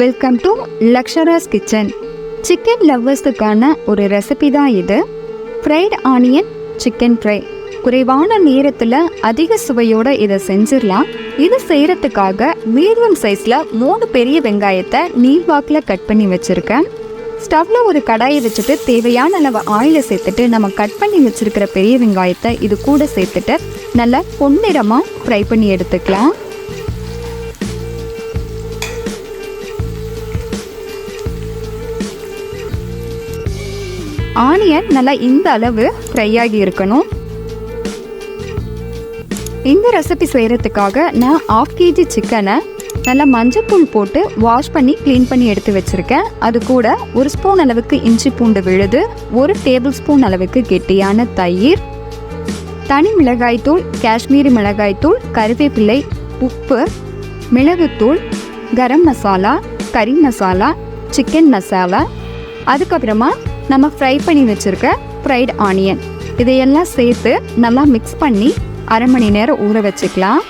Welcome to Lakshara's kitchen chicken லவ்வர்ஸுக்கான ஒரு recipe தான் இது. ஃப்ரைட் ஆனியன் சிக்கன் ஃப்ரை குறைவான நேரத்தில் அதிக சுவையோடு இதை செஞ்சிடலாம். இது செய்கிறதுக்காக மீடியம் சைஸில் மூணு பெரிய வெங்காயத்தை நீள்வாக்கில் கட் பண்ணி வச்சுருக்கேன். ஸ்டவ்வில் ஒரு கடாயை வச்சுட்டு தேவையான அளவு ஆயிலை சேர்த்துட்டு நம்ம கட் பண்ணி வச்சுருக்கிற பெரிய வெங்காயத்தை இது கூட சேர்த்துட்டு நல்லா பொன்னிறமாக ஃப்ரை பண்ணி எடுத்துக்கலாம். ஆனியன் நல்லா இந்த அளவு ஃப்ரை ஆகி இருக்கணும். இந்த ரெசிபி செய்கிறதுக்காக நான் ஆஃப் கேஜி சிக்கனை நல்லா மஞ்சள் போட்டு வாஷ் பண்ணி க்ளீன் பண்ணி எடுத்து வச்சுருக்கேன். அது கூட ஒரு ஸ்பூன் அளவுக்கு இஞ்சி பூண்டு விழுது ஒரு டேபிள் ஸ்பூன் அளவுக்கு கெட்டியான தயிர் தனி மிளகாய்த்தூள் காஷ்மீரி மிளகாய்த்தூள் கருவேப்பிலை உப்பு மிளகுத்தூள் கரம் மசாலா கறி மசாலா சிக்கன் மசாலா அதுக்கப்புறமா நம்ம ஃப்ரை பண்ணி வச்சுருக்க ஃப்ரைட் ஆனியன் இதையெல்லாம் சேர்த்து நல்லா மிக்ஸ் பண்ணி அரை மணி நேரம் ஊற வச்சுக்கலாம்.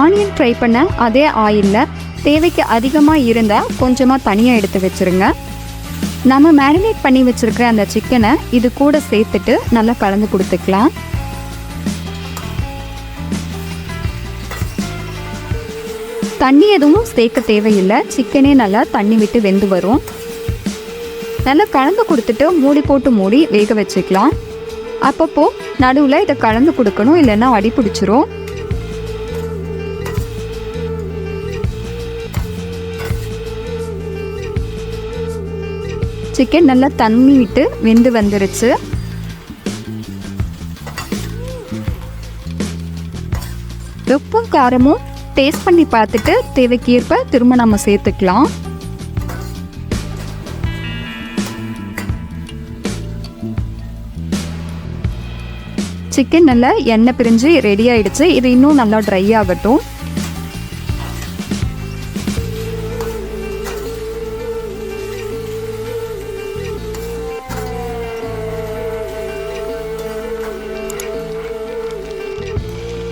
ஆனியன் ஃப்ரை பண்ண அதே ஆயிலில் தேவைக்கு அதிகமாக இருந்தால் கொஞ்சமாக தனியாக எடுத்து வச்சுருங்க. நம்ம மேரினேட் பண்ணி வச்சுருக்கிற அந்த சிக்கனை இது கூட சேர்த்துட்டு நல்லா கலந்து கொடுத்துக்கலாம். தண்ணி எதுவும் சேர்க்க தேவையில்லை. சிக்கனே நல்லா தண்ணி விட்டு வெந்து வரும். நல்லா கலந்து கொடுத்துட்டு மூடி போட்டு மூடி வேக வச்சுக்கலாம். அப்பப்போ நடுவில் இதை கலந்து கொடுக்கணும் இல்லைன்னா அடி பிடிச்சிரும் சிக்கன் நல்லா தண்ணி விட்டு வெந்து வந்துருச்சு. உப்பும் காரமும் டேஸ்ட் பண்ணி பார்த்துட்டு தேவைக்கேற்ப திரும்ப நம்ம சேர்த்துக்கலாம். சிக்கன் நல்லா எண்ணெய் பிரிஞ்சு ரெடி ஆயிடுச்சு. இது இன்னும் நல்லா ட்ரை ஆகட்டும்.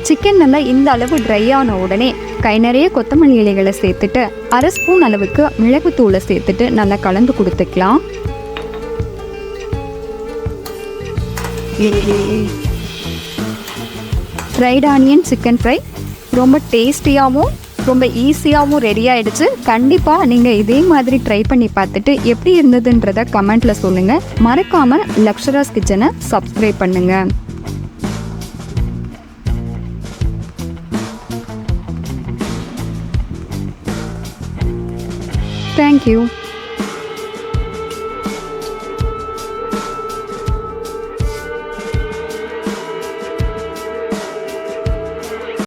சிக்கன் நல்லா இந்த அளவு ட்ரை ஆன உடனே கை நிறைய கொத்தமல்லி இலைகளை சேர்த்துட்டு அரை ஸ்பூன் அளவுக்கு மிளகுத்தூளை சேர்த்துட்டு நல்லா கலந்து கொடுத்துக்கலாம். ஃப்ரைட் ஆனியன் சிக்கன் ஃப்ரை ரொம்ப டேஸ்டியாகவும் ரொம்ப ஈஸியாகவும் ரெடி ஆகிடுச்சு கண்டிப்பாக நீங்கள் இதே மாதிரி ட்ரை பண்ணி பார்த்துட்டு எப்படி இருந்ததுன்றத கமெண்ட்டில் சொல்லுங்கள் மறக்காமல் லக்ஷராஸ் கிச்சனை சப்ஸ்கிரைப் பண்ணுங்கள் Thank you.